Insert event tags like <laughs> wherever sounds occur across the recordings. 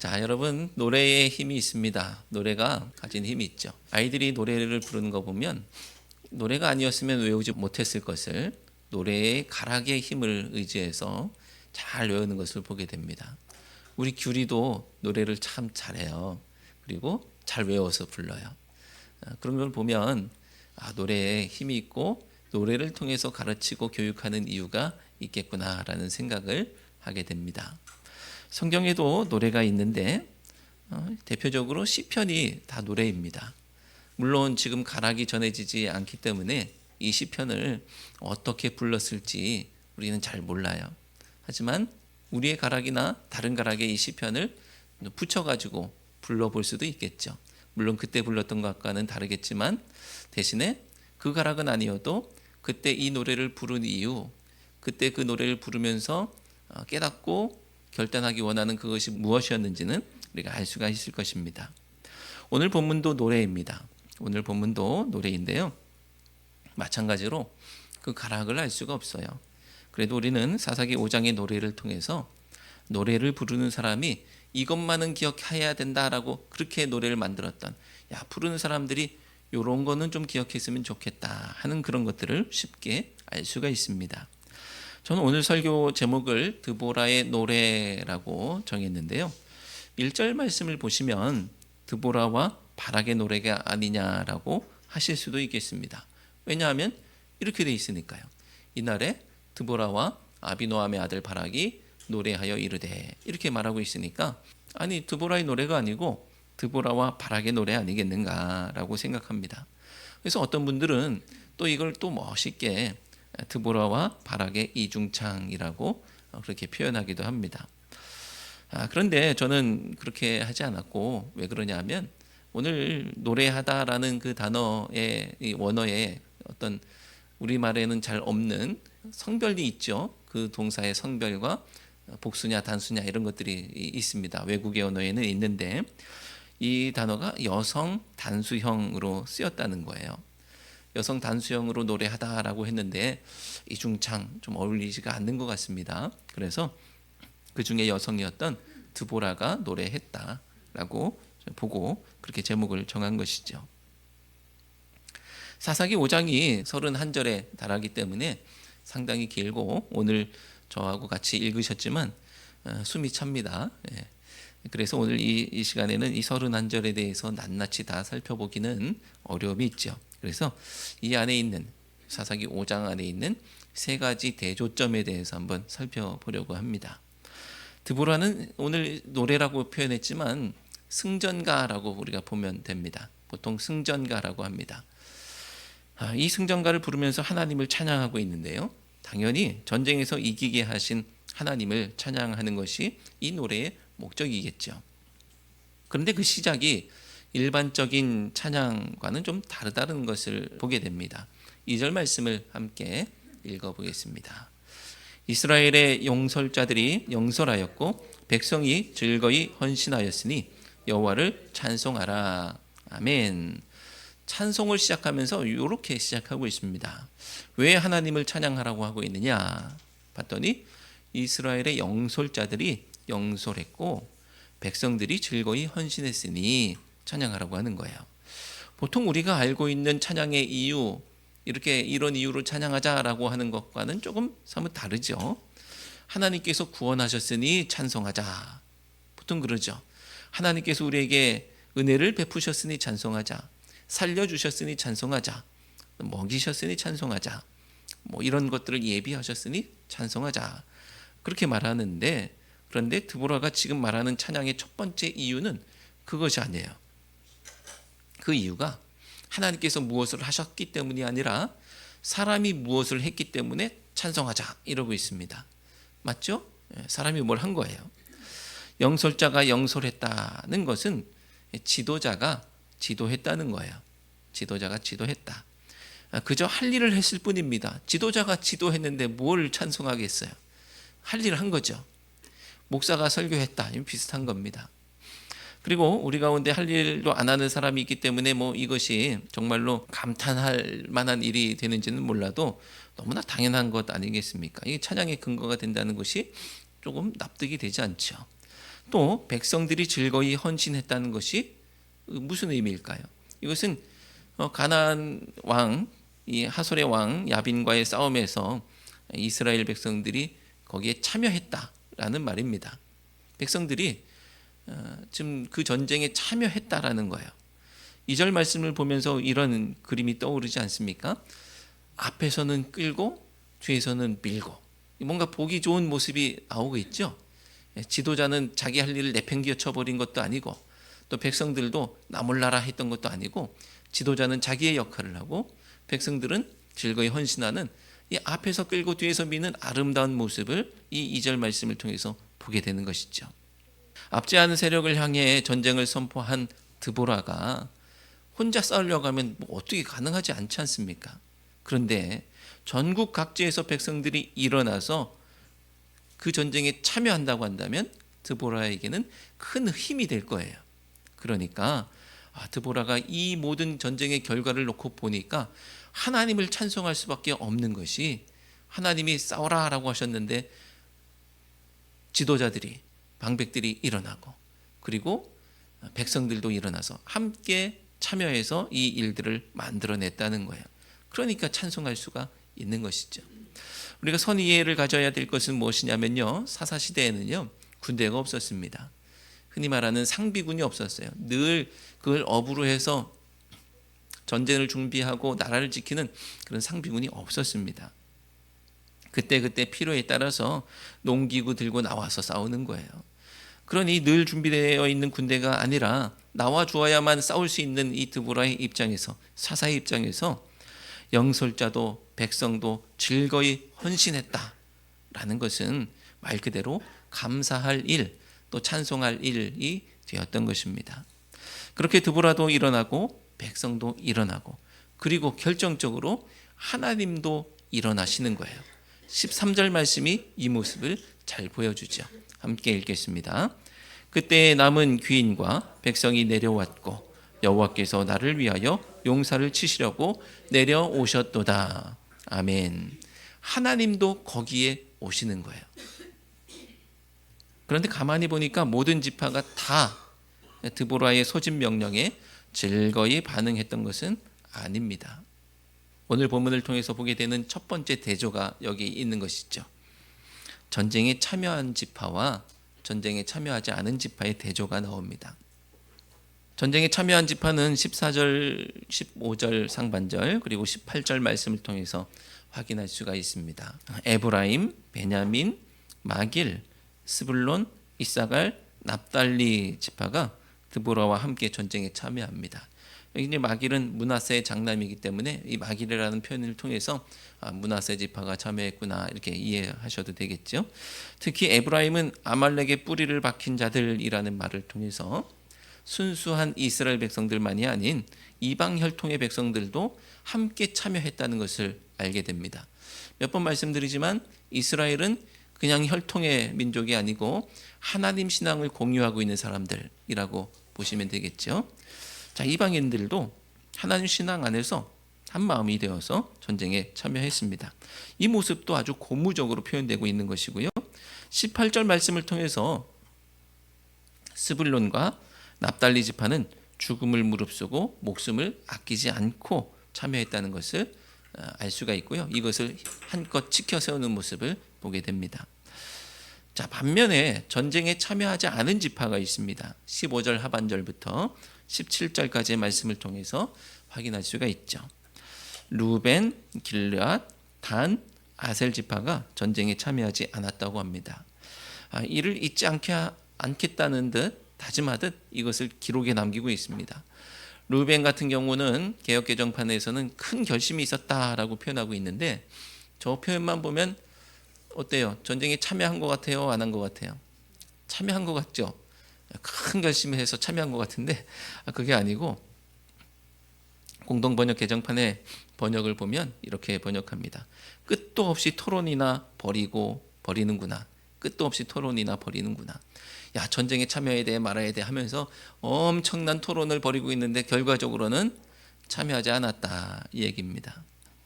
자, 여러분 노래에 힘이 있습니다. 노래가 가진 힘이 있죠. 아이들이 노래를 부르는 거 보면 노래가 아니었으면 외우지 못했을 것을 노래의 가락의 힘을 의지해서 잘 외우는 것을 보게 됩니다. 우리 규리도 노래를 참 잘해요. 그리고 잘 외워서 불러요. 아, 그런 걸 보면 아, 노래에 힘이 있고 노래를 통해서 가르치고 교육하는 이유가 있겠구나라는 생각을 하게 됩니다. 성경에도 노래가 있는데 어, 대표적으로 시편이 다 노래입니다. 물론 지금 가락이 전해지지 않기 때문에 이 시편을 어떻게 불렀을지 우리는 잘 몰라요. 하지만 우리의 가락이나 다른 가락의 이 시편을 붙여가지고 불러볼 수도 있겠죠. 물론 그때 불렀던 것과는 다르겠지만 대신에 그 가락은 아니어도 그때 이 노래를 부른 이유, 그때 그 노래를 부르면서 어, 깨닫고 결단하기 원하는 그것이 무엇이었는지는 우리가 알 수가 있을 것입니다. 오늘 본문도 노래입니다. 오늘 본문도 노래인데요. 마찬가지로 그 가락을 알 수가 없어요. 그래도 우리는 사사기 5장의 노래를 통해서 노래를 부르는 사람이 이것만은 기억해야 된다라고 그렇게 노래를 만들었던 야 부르는 사람들이 요런 거는 좀 기억했으면 좋겠다 하는 그런 것들을 쉽게 알 수가 있습니다. 저는 오늘 설교 제목을 드보라의 노래라고 정했는데요. 1절 말씀을 보시면 드보라와 바락의 노래가 아니냐라고 하실 수도 있겠습니다. 왜냐하면 이렇게 돼 있으니까요. 이날에 드보라와 아비노함의 아들 바락이 노래하여 이르되 이렇게 말하고 있으니까 아니 드보라의 노래가 아니고 드보라와 바락의 노래 아니겠는가라고 생각합니다. 그래서 어떤 분들은 또 이걸 또 멋있게 드보라와 바락의 이중창이라고 그렇게 표현하기도 합니다. 아, 그런데 저는 그렇게 하지 않았고 왜 그러냐면 오늘 노래하다라는 그 단어의 이 원어에 어떤 우리말에는 잘 없는 성별이 있죠. 그 동사의 성별과 복수냐 단수냐 이런 것들이 있습니다. 외국의 언어에는 있는데 이 단어가 여성 단수형으로 쓰였다는 거예요. 여성 단수형으로 노래하다라고 했는데 이중창 좀 어울리지가 않는 것 같습니다. 그래서 그 중에 여성이었던 드보라가 노래했다라고 보고 그렇게 제목을 정한 것이죠. 사사기 5장이 31절에 달하기 때문에 상당히 길고 오늘 저하고 같이 읽으셨지만 어, 숨이 찹니다. 예. 그래서 오늘 이, 이 시간에는 이 31절에 대해서 낱낱이 다 살펴보기는 어려움이 있죠. 그래서 이 안에 있는 사사기 5장 안에 있는 세 가지 대조점에 대해서 한번 살펴보려고 합니다. 드보라는 오늘 노래라고 표현했지만 승전가라고 우리가 보면 됩니다. 보통 승전가라고 합니다. 아, 이 승전가를 부르면서 하나님을 찬양하고 있는데요. 당연히 전쟁에서 이기게 하신 하나님을 찬양하는 것이 이 노래의 목적이겠죠. 그런데 그 시작이 일반적인 찬양과는 좀 다르다는 것을 보게 됩니다. 2절 말씀을 함께 읽어보겠습니다. 이스라엘의 용설자들이 영설하였고 백성이 즐거이 헌신하였으니 여호와를 찬송하라. 아멘. 찬송을 시작하면서 이렇게 시작하고 있습니다. 왜 하나님을 찬양하라고 하고 있느냐? 봤더니 이스라엘의 영솔자들이 영솔했고 백성들이 즐거이 헌신했으니 찬양하라고 하는 거예요. 보통 우리가 알고 있는 찬양의 이유 이렇게 이런 이유로 찬양하자라고 하는 것과는 조금 사뭇 다르죠. 하나님께서 구원하셨으니 찬송하자. 보통 그러죠. 하나님께서 우리에게 은혜를 베푸셨으니 찬송하자. 살려주셨으니 찬송하자. 먹이셨으니 찬송하자. 뭐 이런 것들을 예비하셨으니 찬송하자. 그렇게 말하는데 그런데 드보라가 지금 말하는 찬양의 첫 번째 이유는 그것이 아니에요. 그 이유가 하나님께서 무엇을 하셨기 때문이 아니라 사람이 무엇을 했기 때문에 찬송하자 이러고 있습니다. 맞죠? 예, 사람이 뭘 한 거예요. 영설자가 영설했다는 것은 지도자가 지도했다는 거예요. 지도자가 지도했다. 아, 그저 할 일을 했을 뿐입니다. 지도자가 지도했는데 뭘 찬송하겠어요? 할 일을 한 거죠. 목사가 설교했다. 비슷한 겁니다. 그리고 우리 가운데 할 일도 안 하는 사람이 있기 때문에 뭐 이것이 정말로 감탄할 만한 일이 되는지는 몰라도 너무나 당연한 것 아니겠습니까? 이게 찬양의 근거가 된다는 것이 조금 납득이 되지 않죠. 또 백성들이 즐거이 헌신했다는 것이 무슨 의미일까요? 이것은 어, 가나안 왕, 이 하솔의 왕 야빈과의 싸움에서 이스라엘 백성들이 거기에 참여했다라는 말입니다. 백성들이 어, 지금 그 전쟁에 참여했다라는 거예요. 이절 말씀을 보면서 이런 그림이 떠오르지 않습니까? 앞에서는 끌고 뒤에서는 밀고 뭔가 보기 좋은 모습이 나오고 있죠. 예, 지도자는 자기 할 일을 내팽겨 쳐버린 것도 아니고 또 백성들도 나 몰라라 했던 것도 아니고 지도자는 자기의 역할을 하고 백성들은 즐거이 헌신하는 이 앞에서 끌고 뒤에서 미는 아름다운 모습을 이 2절 말씀을 통해서 보게 되는 것이죠. 앞지 않은 세력을 향해 전쟁을 선포한 드보라가 혼자 싸우려고 하면 뭐 어떻게 가능하지 않지 않습니까? 그런데 전국 각지에서 백성들이 일어나서 그 전쟁에 참여한다고 한다면 드보라에게는 큰 힘이 될 거예요. 그러니까 아, 드보라가 이 모든 전쟁의 결과를 놓고 보니까 하나님을 찬송할 수밖에 없는 것이 하나님이 싸워라라고 하셨는데 지도자들이 방백들이 일어나고 그리고 백성들도 일어나서 함께 참여해서 이 일들을 만들어냈다는 거예요. 그러니까 찬송할 수가 있는 것이죠. 우리가 선의해를 가져야 될 것은 무엇이냐면요. 사사 시대에는요. 군대가 없었습니다. 흔히 말하는 상비군이 없었어요. 늘 그걸 업으로 해서 전쟁을 준비하고 나라를 지키는 그런 상비군이 없었습니다. 그때 그때 필요에 따라서 농기구 들고 나와서 싸우는 거예요. 그러니 늘 준비되어 있는 군대가 아니라 나와 주어야만 싸울 수 있는 이 드보라의 입장에서 사사의 입장에서 영솔자도 백성도 즐거이 헌신했다라는 것은 말 그대로 감사할 일, 또 찬송할 일이 되었던 것입니다. 그렇게 드보라도 일어나고 백성도 일어나고 그리고 결정적으로 하나님도 일어나시는 거예요. 13절 말씀이 이 모습을 잘 보여주죠. 함께 읽겠습니다. 그때 남은 귀인과 백성이 내려왔고 여호와께서 나를 위하여 용사를 치시려고 내려오셨도다. 아멘. 하나님도 거기에 오시는 거예요. 그런데 가만히 보니까 모든 지파가 다 드보라의 소집 명령에 즐거이 반응했던 것은 아닙니다. 오늘 본문을 통해서 보게 되는 첫 번째 대조가 여기 있는 것이죠. 전쟁에 참여한 지파와 전쟁에 참여하지 않은 지파의 대조가 나옵니다. 전쟁에 참여한 지파는 14절, 15절 상반절 그리고 18절 말씀을 통해서 확인할 수가 있습니다. 에브라임, 베냐민, 마길, 스불론, 이사갈, 납달리 지파가 드보라와 함께 전쟁에 참여합니다. 여기 마길은 문하세의 장남이기 때문에 이 마길이라는 표현을 통해서 아, 문하세 지파가 참여했구나 이렇게 이해하셔도 되겠죠. 특히 에브라임은 아말렉의 뿌리를 박힌 자들이라는 말을 통해서 순수한 이스라엘 백성들만이 아닌 이방 혈통의 백성들도 함께 참여했다는 것을 알게 됩니다. 몇 번 말씀드리지만 이스라엘은 그냥 혈통의 민족이 아니고 하나님 신앙을 공유하고 있는 사람들이라고 보시면 되겠죠. 자, 이방인들도 하나님 신앙 안에서 한 마음이 되어서 전쟁에 참여했습니다. 이 모습도 아주 고무적으로 표현되고 있는 것이고요. 18절 말씀을 통해서 스불론과 납달리 지파는 죽음을 무릅쓰고 목숨을 아끼지 않고 참여했다는 것을 어, 알 수가 있고요. 이것을 한껏 지켜 세우는 모습을 보게 됩니다. 자, 반면에 전쟁에 참여하지 않은 지파가 있습니다. 15절 하반절부터 17절까지의 말씀을 통해서 확인할 수가 있죠. 루벤, 길르앗, 단, 아셀 지파가 전쟁에 참여하지 않았다고 합니다. 아, 이를 잊지 않게 않겠다는 듯 다짐하듯 이것을 기록에 남기고 있습니다. 루벤 같은 경우는 개혁 개정판에서는 큰 결심이 있었다라고 표현하고 있는데 저 표현만 보면 어때요? 전쟁에 참여한 것 같아요? 안 한 것 같아요? 참여한 것 같죠? 큰 결심을 해서 참여한 것 같은데 아, 그게 아니고 공동 번역 개정판의 번역을 보면 이렇게 번역합니다. 끝도 없이 토론이나 버리고 버리는구나 끝도 없이 토론이나 벌이는구나. 야 전쟁에 참여해야 돼 말아야 돼 하면서 엄청난 토론을 벌이고 있는데 결과적으로는 참여하지 않았다 이 얘기입니다.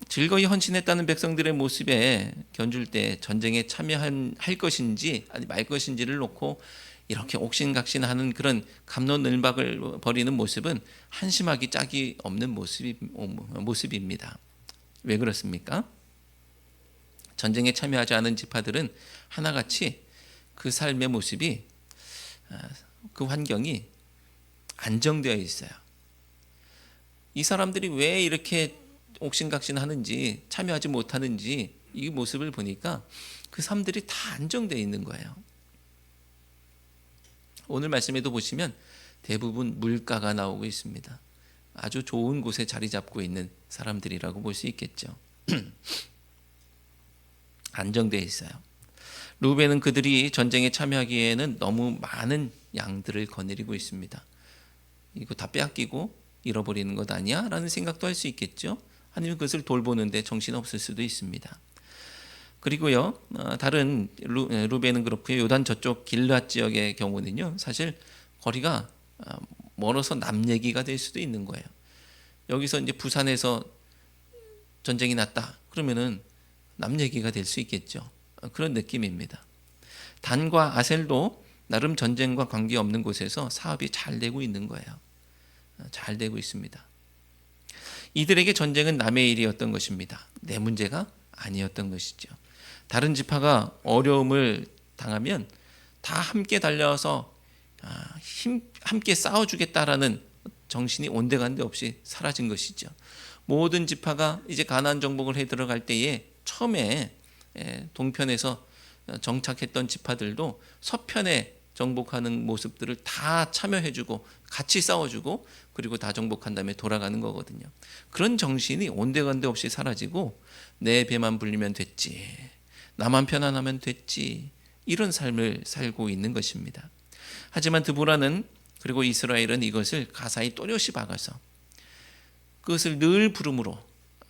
즐거이 헌신했다는 백성들의 모습에 견줄 때 전쟁에 참여할 것인지 아니 말 것인지를 놓고 이렇게 옥신각신하는 그런 감론을박을 벌이는 모습은 한심하기 짝이 없는 모습이, 모습입니다. 왜 그렇습니까? 전쟁에 참여하지 않은 지파들은 하나같이 그 삶의 모습이 아, 그 환경이 안정되어 있어요. 이 사람들이 왜 이렇게 옥신각신 하는지 참여하지 못하는지 이 모습을 보니까 그 삶들이 다 안정되어 있는 거예요. 오늘 말씀에도 보시면 대부분 물가가 나오고 있습니다. 아주 좋은 곳에 자리 잡고 있는 사람들이라고 볼 수 있겠죠. <clears throat> 안정되어 있어요. 루벤은 그들이 전쟁에 참여하기에는 너무 많은 양들을 거느리고 있습니다. 이거 다 빼앗기고 잃어버리는 것 아니야? 라는 생각도 할 수 있겠죠. 아니면 그것을 돌보는데 정신 없을 수도 있습니다. 그리고요 어, 다른 루, 루벤은 그렇고요 요단 저쪽 길앗 지역의 경우는요 사실 거리가 어, 멀어서 남 얘기가 될 수도 있는 거예요. 여기서 이제 부산에서 전쟁이 났다 그러면은 남 얘기가 될 수 있겠죠. 어, 그런 느낌입니다. 단과 아셀도 나름 전쟁과 관계 없는 곳에서 사업이 잘 되고 있는 거예요. 잘 되고 있습니다. 이들에게 전쟁은 남의 일이었던 것입니다. 내 문제가 아니었던 것이죠. 다른 지파가 어려움을 당하면 다 함께 달려서 아, 힘, 함께 싸워주겠다라는 정신이 온데간데 없이 사라진 것이죠. 모든 지파가 이제 가나안 정복을 해 들어갈 때에 처음에 예, 동편에서 정착했던 지파들도 서편에 정복하는 모습들을 다 참여해주고 같이 싸워주고 그리고 다 정복한 다음에 돌아가는 거거든요. 그런 정신이 온데간데 없이 사라지고 내 배만 불리면 됐지. 나만 편안하면 됐지. 이런 삶을 살고 있는 것입니다. 하지만 드보라는 그리고 이스라엘은 이것을 가사에 또렷이 박아서 그것을 늘 부름으로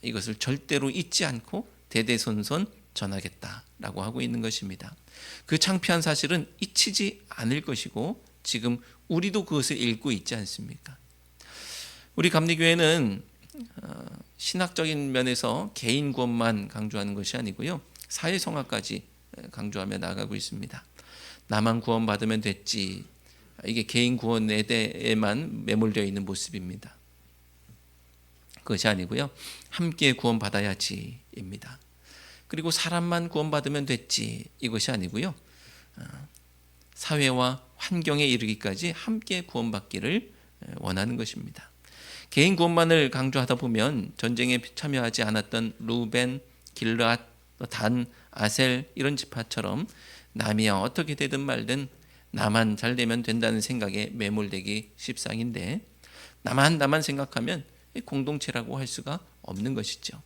이것을 절대로 잊지 않고 대대손손 전하겠다라고 하고 있는 것입니다. 그 창피한 사실은 잊히지 않을 것이고 지금 우리도 그것을 읽고 있지 않습니까? 우리 감리교회는 어, 신학적인 면에서 개인 구원만 강조하는 것이 아니고요. 사회 성화까지 강조하며 나가고 있습니다. 나만 구원받으면 됐지. 이게 개인 구원에 대해만 매몰되어 있는 모습입니다. 그것이 아니고요. 함께 구원받아야지입니다. 그리고 사람만 구원받으면 됐지. 이것이 아니고요. 어, 사회와 환경에 이르기까지 함께 구원받기를 원하는 것입니다. 개인 구원만을 강조하다 보면 전쟁에 참여하지 않았던 루벤, 길르앗, 단, 아셀 이런 지파처럼 남이야 어떻게 되든 말든 나만 잘 되면 된다는 생각에 매몰되기 십상인데 나만 나만 생각하면 공동체라고 할 수가 없는 것이죠.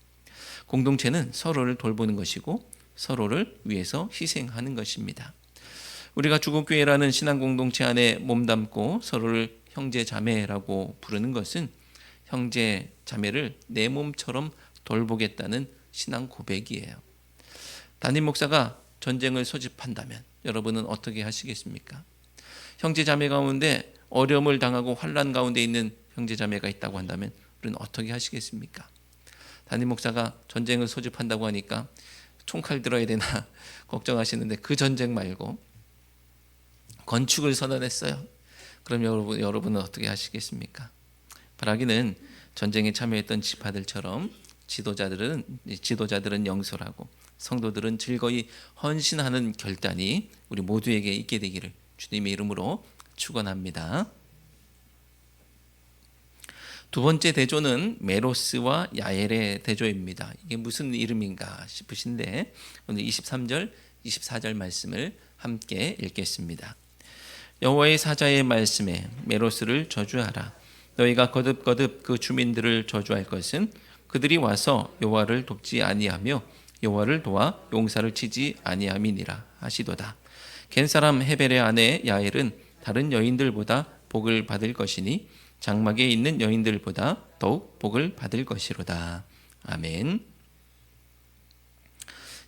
공동체는 서로를 돌보는 것이고 서로를 위해서 희생하는 것입니다. 우리가 주국교회라는 신앙 공동체 안에 몸담고 서로를 형제 자매라고 부르는 것은 형제 자매를 내 몸처럼 돌보겠다는 신앙 고백이에요. 담임 목사가 전쟁을 소집한다면 여러분은 어떻게 하시겠습니까? 형제 자매 가운데 어려움을 당하고 환란 가운데 있는 형제 자매가 있다고 한다면 우리는 어떻게 하시겠습니까? 담임 목사가 전쟁을 소집한다고 하니까 총칼 들어야 되나 <laughs> 걱정하시는데 그 전쟁 말고 건축을 선언했어요. 그럼 여러분 여러분은 어떻게 하시겠습니까? 바라기는 전쟁에 참여했던 지파들처럼 지도자들은 지도자들은 영설하고 성도들은 즐거이 헌신하는 결단이 우리 모두에게 있게 되기를 주님의 이름으로 축원합니다. 두 번째 대조는 메로스와 야엘의 대조입니다. 이게 무슨 이름인가 싶으신데 오늘 23절, 24절 말씀을 함께 읽겠습니다. 여호와의 사자의 말씀에 메로스를 저주하라. 너희가 거듭거듭 그 주민들을 저주할 것은 그들이 와서 여호와를 돕지 아니하며 여호와를 도와 용사를 치지 아니함이니라 하시도다. 겐 사람 헤벨의 아내 야엘은 다른 여인들보다 복을 받을 것이니 장막에 있는 여인들보다 더욱 복을 받을 것이로다. 아멘.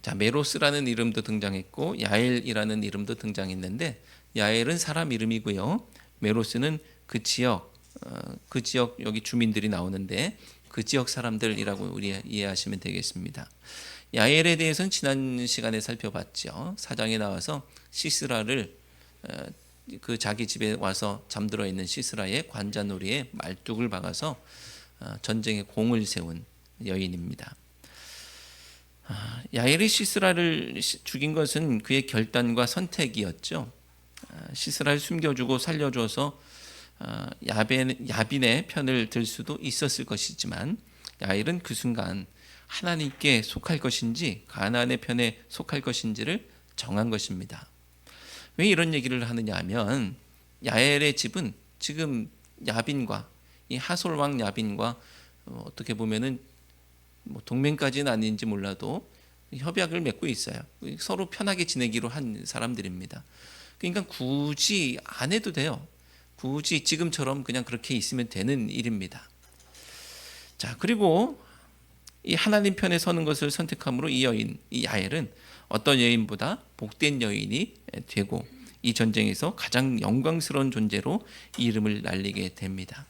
자 메로스라는 이름도 등장했고 야엘이라는 이름도 등장했는데 야엘은 사람 이름이고요. 메로스는 그 지역 어, 그 지역 여기 주민들이 나오는데 그 지역 사람들이라고 우리 이해하시면 되겠습니다. 야엘에 대해서는 지난 시간에 살펴봤죠. 사장에 나와서 시스라를 어, 그 자기 집에 와서 잠들어 있는 시스라의 관자놀이에 말뚝을 박아서 어, 전쟁에 공을 세운 여인입니다. 아, 야엘이 시스라를 죽인 것은 그의 결단과 선택이었죠. 아, 시스라를 숨겨주고 살려줘서 아, 야빈의 편을 들 수도 있었을 것이지만 야엘은 그 순간 하나님께 속할 것인지 가나안의 편에 속할 것인지를 정한 것입니다. 왜 이런 얘기를 하느냐 하면 야엘의 집은 지금 야빈과 이 하솔 왕 야빈과 어, 어떻게 보면은 뭐 동맹까지는 아닌지 몰라도 협약을 맺고 있어요. 서로 편하게 지내기로 한 사람들입니다. 그러니까 굳이 안 해도 돼요. 굳이 지금처럼 그냥 그렇게 있으면 되는 일입니다. 자, 그리고 이 하나님 편에 서는 것을 선택함으로 이 여인, 이 야엘은 어떤 여인보다 복된 여인이 되고 이 전쟁에서 가장 영광스러운 존재로 이름을 날리게 됩니다.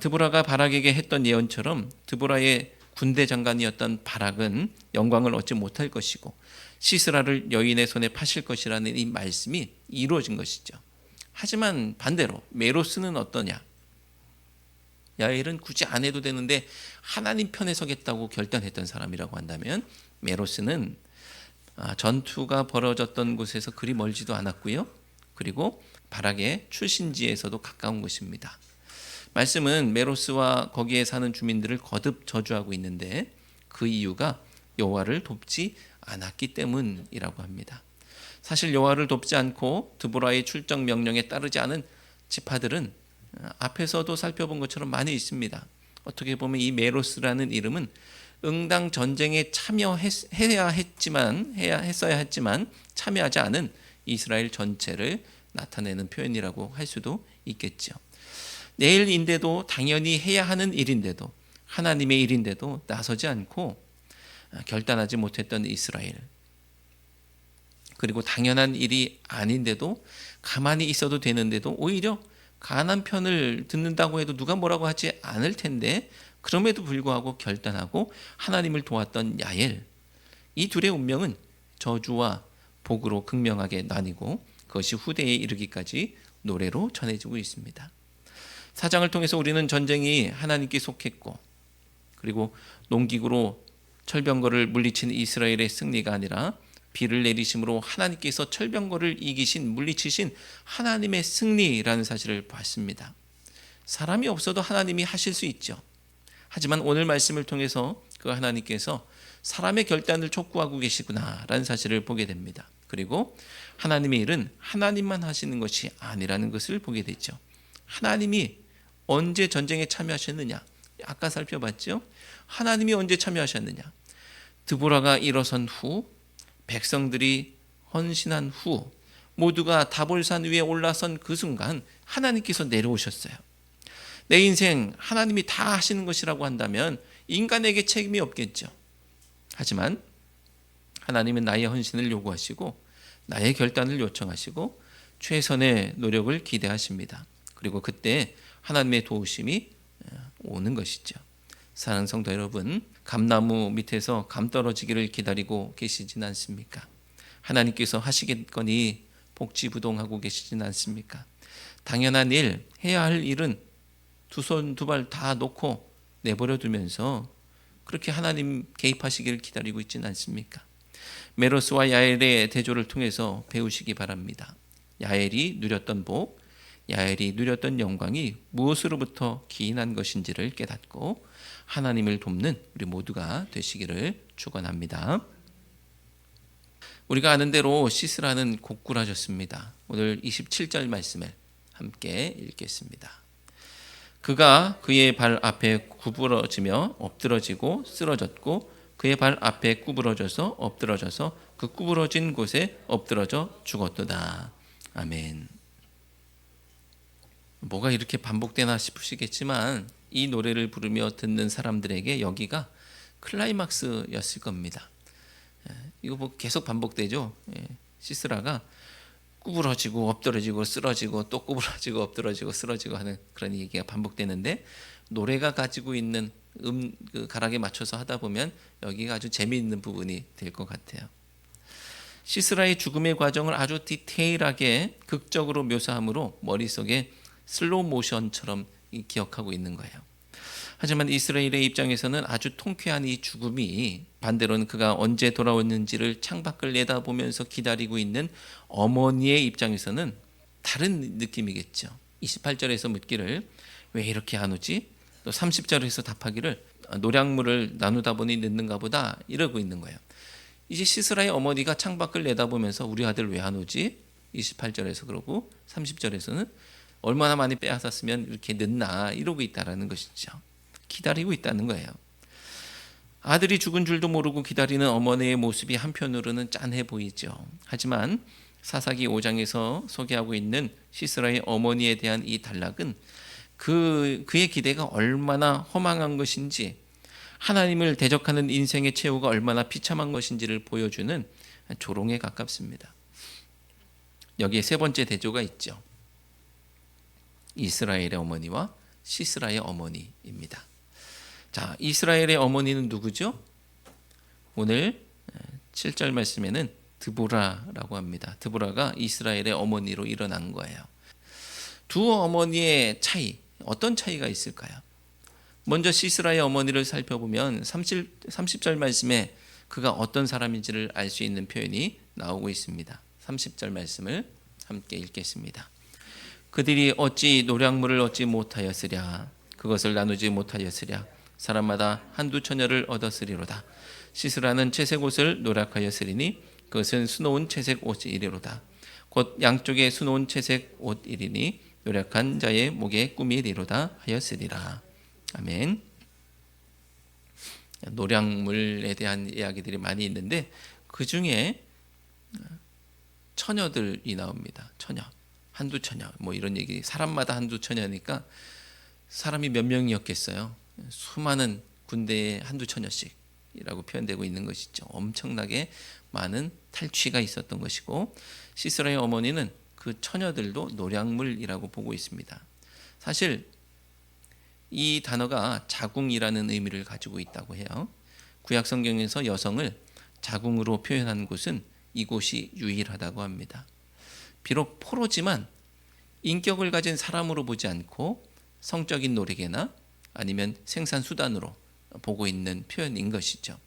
드보라가 바락에게 했던 예언처럼 드보라의 군대 장관이었던 바락은 영광을 얻지 못할 것이고 시스라를 여인의 손에 파실 것이라는 이 말씀이 이루어진 것이죠. 하지만 반대로 메로스는 어떠냐? 야엘은 굳이 안 해도 되는데 하나님 편에 서겠다고 결단했던 사람이라고 한다면 메로스는 아, 전투가 벌어졌던 곳에서 그리 멀지도 않았고요. 그리고 바락의 출신지에서도 가까운 곳입니다. 말씀은 메로스와 거기에 사는 주민들을 거듭 저주하고 있는데 그 이유가 여호와를 돕지 않았기 때문이라고 합니다. 사실 여호와를 돕지 않고 드보라의 출정 명령에 따르지 않은 지파들은 앞에서도 살펴본 것처럼 많이 있습니다. 어떻게 보면 이 메로스라는 이름은 응당 전쟁에 참여해야 했지만 해야 했어야 했지만 참여하지 않은 이스라엘 전체를 나타내는 표현이라고 할 수도 있겠죠. 내일인데도 당연히 해야 하는 일인데도 하나님의 일인데도 나서지 않고 결단하지 못했던 이스라엘. 그리고 당연한 일이 아닌데도 가만히 있어도 되는데도 오히려 가난 편을 듣는다고 해도 누가 뭐라고 하지 않을 텐데 그럼에도 불구하고 결단하고 하나님을 도왔던 야엘. 이 둘의 운명은 저주와 복으로 극명하게 나뉘고 그것이 후대에 이르기까지 노래로 전해지고 있습니다. 사장을 통해서 우리는 전쟁이 하나님께 속했고 그리고 농기구로 철병거를 물리친 이스라엘의 승리가 아니라 비를 내리심으로 하나님께서 철병거를 이기신 물리치신 하나님의 승리라는 사실을 봤습니다. 사람이 없어도 하나님이 하실 수 있죠. 하지만 오늘 말씀을 통해서 그 하나님께서 사람의 결단을 촉구하고 계시구나라는 사실을 보게 됩니다. 그리고 하나님의 일은 하나님만 하시는 것이 아니라는 것을 보게 되죠. 하나님이 언제 전쟁에 참여하셨느냐? 아까 살펴봤죠. 하나님이 언제 참여하셨느냐? 드보라가 일어선 후, 백성들이 헌신한 후, 모두가 다볼산 위에 올라선 그 순간 하나님께서 내려오셨어요. 내 인생 하나님이 다 하시는 것이라고 한다면 인간에게 책임이 없겠죠. 하지만 하나님은 나의 헌신을 요구하시고 나의 결단을 요청하시고 최선의 노력을 기대하십니다. 그리고 그때 하나님의 도우심이 어, 오는 것이죠. 사랑하는 성도 여러분, 감나무 밑에서 감 떨어지기를 기다리고 계시진 않습니까? 하나님께서 하시겠거니 복지부동하고 계시진 않습니까? 당연한 일, 해야 할 일은 두 손 두 발 다 놓고 내버려 두면서 그렇게 하나님 개입하시기를 기다리고 있지는 않습니까? 메로스와 야엘의 대조를 통해서 배우시기 바랍니다. 야엘이 누렸던 복, 야엘이 누렸던 영광이 무엇으로부터 기인한 것인지를 깨닫고 하나님을 돕는 우리 모두가 되시기를 축원합니다. 우리가 아는 대로 시스라는 곡굴하셨습니다. 오늘 27절 말씀을 함께 읽겠습니다. 그가 그의 발 앞에 구부러지며 엎드러지고 쓰러졌고 그의 발 앞에 구부러져서 엎드러져서 그 구부러진 곳에 엎드러져 죽었도다. 아멘. 뭐가 이렇게 반복되나 싶으시겠지만 이 노래를 부르며 듣는 사람들에게 여기가 클라이막스였을 겁니다. 이거 뭐 계속 반복되죠. 예. 시스라가 구부러지고 엎드러지고 쓰러지고 또 구부러지고 엎드러지고 쓰러지고 하는 그런 얘기가 반복되는데 노래가 가지고 있는 음 그 가락에 맞춰서 하다 보면 여기가 아주 재미있는 부분이 될 것 같아요. 시스라의 죽음의 과정을 아주 디테일하게 극적으로 묘사함으로 머릿속에 슬로우 모션처럼 기억하고 있는 거예요. 하지만 이스라엘의 입장에서는 아주 통쾌한 이 죽음이 반대로는 그가 언제 돌아오는지를 창밖을 내다보면서 기다리고 있는 어머니의 입장에서는 다른 느낌이겠죠. 28절에서 묻기를 왜 이렇게 안 오지? 또 30절에서 답하기를 노량물을 나누다 보니 늦는가 보다 이러고 있는 거예요. 이제 시스라의 어머니가 창밖을 내다보면서 우리 아들 왜 안 오지? 28절에서 그러고 30절에서는 얼마나 많이 빼앗았으면 이렇게 늦나 이러고 있다라는 것이죠. 기다리고 있다는 거예요. 아들이 죽은 줄도 모르고 기다리는 어머니의 모습이 한편으로는 짠해 보이죠. 하지만 사사기 5장에서 소개하고 있는 시스라의 어머니에 대한 이 단락은 그 그의 기대가 얼마나 허망한 것인지 하나님을 대적하는 인생의 최후가 얼마나 비참한 것인지를 보여주는 조롱에 가깝습니다. 여기에 세 번째 대조가 있죠. 이스라엘의 어머니와 시스라의 어머니입니다. 자, 이스라엘의 어머니는 누구죠? 오늘 7절 말씀에는 드보라라고 합니다. 드보라가 이스라엘의 어머니로 일어난 거예요. 두 어머니의 차이, 어떤 차이가 있을까요? 먼저 시스라의 어머니를 살펴보면 30, 30절 말씀에 그가 어떤 사람인지를 알 수 있는 표현이 나오고 있습니다. 30절 말씀을 함께 읽겠습니다. 그들이 어찌 노량물을 얻지 못하였으랴 그것을 나누지 못하였으랴 사람마다 한두 처녀를 얻었으리로다. 시스라는 채색 옷을 노력하였으리니 그것은 수놓은 채색 옷이리로다. 곧 양쪽에 수놓은 채색 옷이리니 노력한 자의 목에 꿈이리로다 하였으리라. 아멘. 노량물에 대한 이야기들이 많이 있는데 그 중에 처녀들이 나옵니다. 처녀 한두 처녀. 뭐 이런 얘기 사람마다 한두 처녀니까 사람이 몇 명이었겠어요 수많은 군대에 한두 처녀씩이라고 표현되고 있는 것이죠. 엄청나게 많은 탈취가 있었던 것이고 시스라의 어머니는 그 처녀들도 노량물이라고 보고 있습니다. 사실 이 단어가 자궁이라는 의미를 가지고 있다고 해요. 구약 성경에서 여성을 자궁으로 표현한 곳은 이곳이 유일하다고 합니다. 비록 포로지만 인격을 가진 사람으로 보지 않고 성적인 노력이나 아니면 생산 수단으로 보고 있는 표현인 것이죠.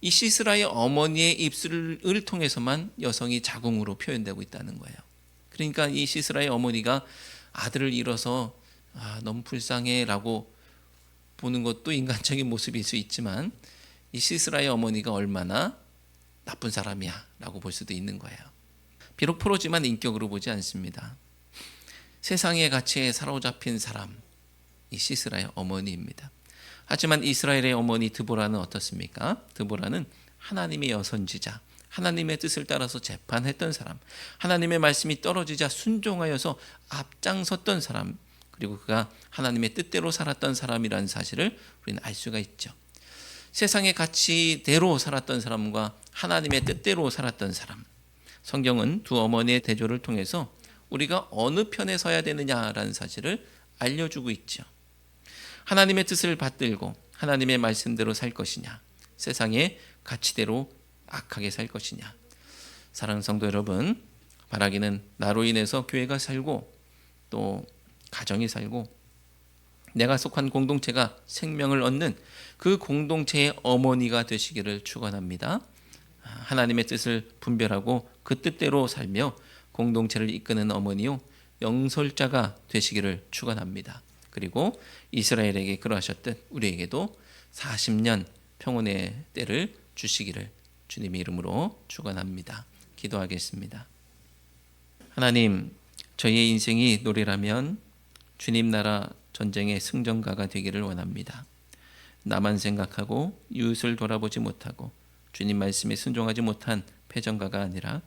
이 시스라의 어머니의 입술을 통해서만 여성이 자궁으로 표현되고 있다는 거예요. 그러니까 이 시스라의 어머니가 아들을 잃어서 아, 너무 불쌍해라고 보는 것도 인간적인 모습일 수 있지만 이 시스라의 어머니가 얼마나 나쁜 사람이야라고 볼 수도 있는 거예요. 비록 프로지만 인격으로 보지 않습니다. 세상의 가치에 사로잡힌 사람, 이 시스라의 어머니입니다. 하지만 이스라엘의 어머니 드보라는 어떻습니까? 드보라는 하나님의 여선지자, 하나님의 뜻을 따라서 재판했던 사람, 하나님의 말씀이 떨어지자 순종하여서 앞장섰던 사람, 그리고 그가 하나님의 뜻대로 살았던 사람이라는 사실을 우리는 알 수가 있죠. 세상의 가치대로 살았던 사람과 하나님의 뜻대로 살았던 사람. 성경은 두 어머니의 대조를 통해서 우리가 어느 편에 서야 되느냐라는 사실을 알려주고 있죠. 하나님의 뜻을 받들고 하나님의 말씀대로 살 것이냐 세상의 가치대로 악하게 살 것이냐 사랑하는 성도 여러분 바라기는 나로 인해서 교회가 살고 또 가정이 살고 내가 속한 공동체가 생명을 얻는 그 공동체의 어머니가 되시기를 축원합니다. 하나님의 뜻을 분별하고 그 뜻대로 살며 공동체를 이끄는 어머니요 영설자가 되시기를 축원합니다. 그리고 이스라엘에게 그러하셨듯 우리에게도 40년 평온의 때를 주시기를 주님의 이름으로 축원합니다. 기도하겠습니다. 하나님, 저희의 인생이 노래라면 주님 나라 전쟁의 승전가가 되기를 원합니다. 나만 생각하고 이웃을 돌아보지 못하고 주님 말씀에 순종하지 못한 패전가가 아니라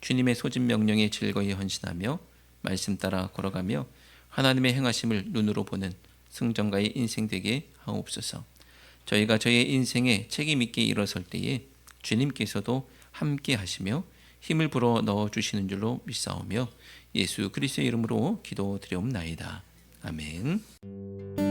주님의 소집 명령에 즐거이 헌신하며 말씀 따라 걸어가며 하나님의 행하심을 눈으로 보는 승전가의 인생 되게 하옵소서. 저희가 저의 인생에 책임 있게 일어설 때에 주님께서도 함께 하시며 힘을 불어 넣어 주시는 줄로 믿사오며 예수 그리스도의 이름으로 기도드리옵나이다. 아멘.